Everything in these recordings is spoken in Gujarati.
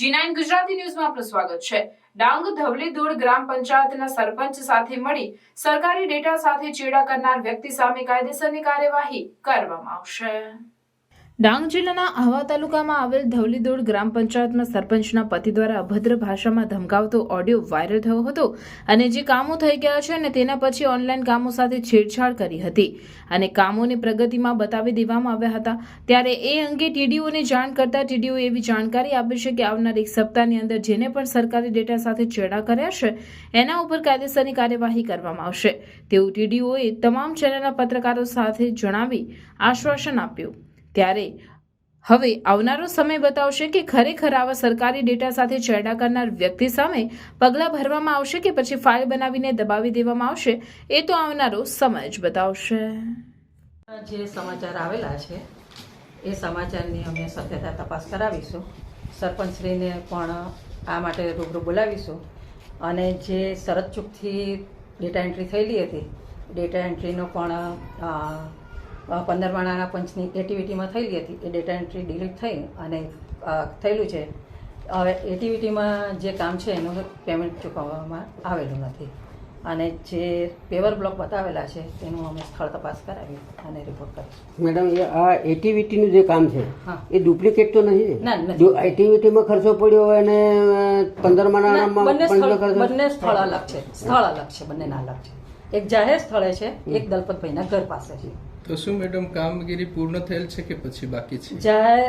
જી નાઇન ગુજરાતી ન્યૂઝમાં આપનું સ્વાગત છે. ડાંગ, ધવલી, ધોળ ગ્રામ પંચાયતના સરપંચ સાથે મળી સરકારી ડેટા સાથે ચેડા કરનાર વ્યક્તિ સામે કાયદેસરની કાર્યવાહી કરવામાં આવશે. ડાંગ જિલ્લાના આહવા તાલુકામાં આવેલ ધવલીદોડ ગ્રામ પંચાયતમાં સરપંચના પતિ દ્વારા અભદ્ર ભાષામાં ધમકાવતો ઓડિયો વાયરલ થયો હતો અને જે કામો થઈ ગયા છે અને તેના પછી ઓનલાઈન કામો સાથે છેડછાડ કરી હતી અને કામોને પ્રગતિમાં બતાવી દેવામાં આવ્યા હતા. ત્યારે એ અંગે ટીડીઓને જાણ કરતા ટીડીઓ એવી જાણકારી આપી છે કે આવનાર એક સપ્તાહની અંદર જેને પણ સરકારી ડેટા સાથે ચેડા કર્યા છે, એના ઉપર કાયદેસરની કાર્યવાહી કરવામાં આવશે. તેવું ટીડીઓએ તમામ ચેનલના પત્રકારો સાથે જણાવી આશ્વાસન આપ્યું. ત્યારે હવે આવનારો સમય બતાવશે કે ખરેખર આવા સરકારી ડેટા સાથે ચેડા કરનાર વ્યક્તિ સામે પગલાં ભરવામાં આવશે કે પછી ફાઇલ બનાવીને દબાવી દેવામાં આવશે? એ તો આવનારો સમય જ બતાવશે. જે સમાચાર આવેલા છે, એ સમાચારની અમે સત્યતા તપાસ કરાવીશું. સરપંચશ્રીને પણ આ માટે રૂબરૂ બોલાવીશું. અને જે શરતચૂકથી ડેટા એન્ટ્રી થયેલી હતી, ડેટા એન્ટ્રીનો પણ પંદર માણાના પંચની એક્ટિવિટીમાં થયેલી હતી. એ ડેટા એન્ટ્રી ડિલીટ થઈ અને થયેલું છે. હવે એક્ટિવિટીમાં જે કામ છે એનું પેમેન્ટ ચૂકવવામાં આવેલું નથી. અને જે પેવર બ્લોક બતાવેલા છે તેનું અમે સ્થળ તપાસ કરાવી અને રિપોર્ટ કરીશું. મેડમ એ આ એટીવિટીનું જે કામ છે એ ડુપ્લિકેટ તો નથી ને? જો એટીવિટીમાં ખર્ચો પડ્યો હોય અને પંદર ના, બંને સ્થળ બંને સ્થળ અલગ છે. સ્થળ અલગ છે બંનેના અલગ છે. એક જાહેર સ્થળે છે એક દલપતભાઈના ઘર પાસે છે. તો શું મેડમ કામગીરી પૂર્ણ થયેલ છે કે પછી બાકી છે? જાહેર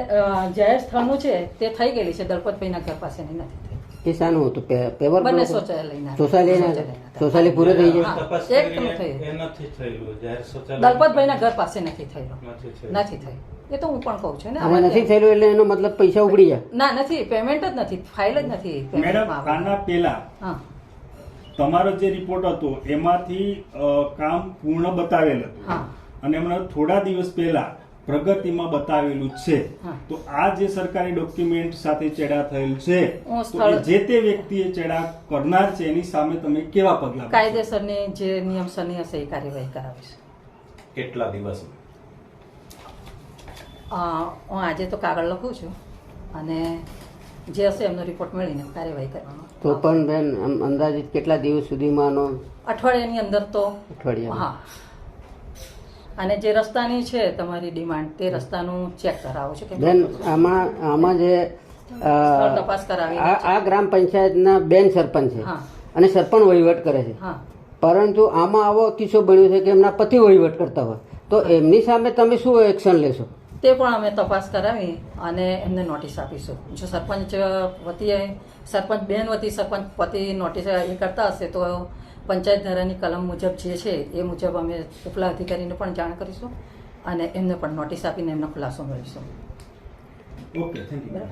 જાહેર સ્થળનું છે તે થઈ ગયેલી છે દલપતભાઈના ઘર પાસેની નથી થઈ શાનું હતું? પે- બંને બ્લોક? શૌચાલયના શૌચાલયના શૌચાલયના. શૌચાલય પૂરો થઈ જાય એક કરીને થયું. નથી થયેલું દલપતભાઈના ઘર પાસે નથી થયેલો. નથી થઈ એ તો હું પણ કહું છું ને નથી થયેલું એટલે એનો મતલબ પૈસા ઉગડી જાય ના નથી પેમેન્ટ જ નથી ફાઇલ જ નથી મેડમ આના પહેલા હા. તમારો જે રિપોર્ટ હતો એમાંથી કામ પૂર્ણ બતાવેલ હતું. હા. અને હમણાં થોડા દિવસ પહેલા પ્રગતિમાં બતાવેલું છે. તો આ જે સરકારી ડોક્યુમેન્ટ સાથે ચેડા થયેલ છે તો જે તે વ્યક્તિએ ચેડા કરનાર છે એની સામે તમે કેવા પગલા? કાયદેસરની જે નિયમસરની હશે એ કાર્યવાહી કરાવીશ કેટલા દિવસ? હું આજે તો કાગળ લખું છું અને જે હશે એમનો રિપોર્ટ મળીને કાર્યવાહી કરવાનો. તો પણ બેન અંદાજિત કેટલા દિવસ સુધીમાં અઠવાડિયાની અંદર તો અઠવાડિયા હા. અને જે રસ્તાની છે તમારી ડિમાન્ડ તે રસ્તાનું ચેક કરાવો છો કે બેન આમાં આમાં જે તપાસ કરાવી આ આ ગ્રામ પંચાયતના બેન સરપંચ છે. અને સરપંચ વહીવટ કરે છે. હા. પરંતુ આમાં આવો કિસ્સો બન્યો છે કે એમના પતિ વહીવટ કરતા હોય. તો એમની સામે તમે શું એક્શન લેશો? તે પણ અમે તપાસ કરાવી અને એમને નોટિસ આપીશું. જો સરપંચ વતીએ સરપંચ બેન વતી સરપંચ પતિ નોટિસ એ કરતા હશે તો પંચાયત ધારાની કલમ મુજબ જે છે એ મુજબ અમે ઉપલા અધિકારીને પણ જાણ કરીશું અને એમને પણ નોટિસ આપીને એમનો ખુલાસો મેળવીશું ઓકે થેન્ક યુ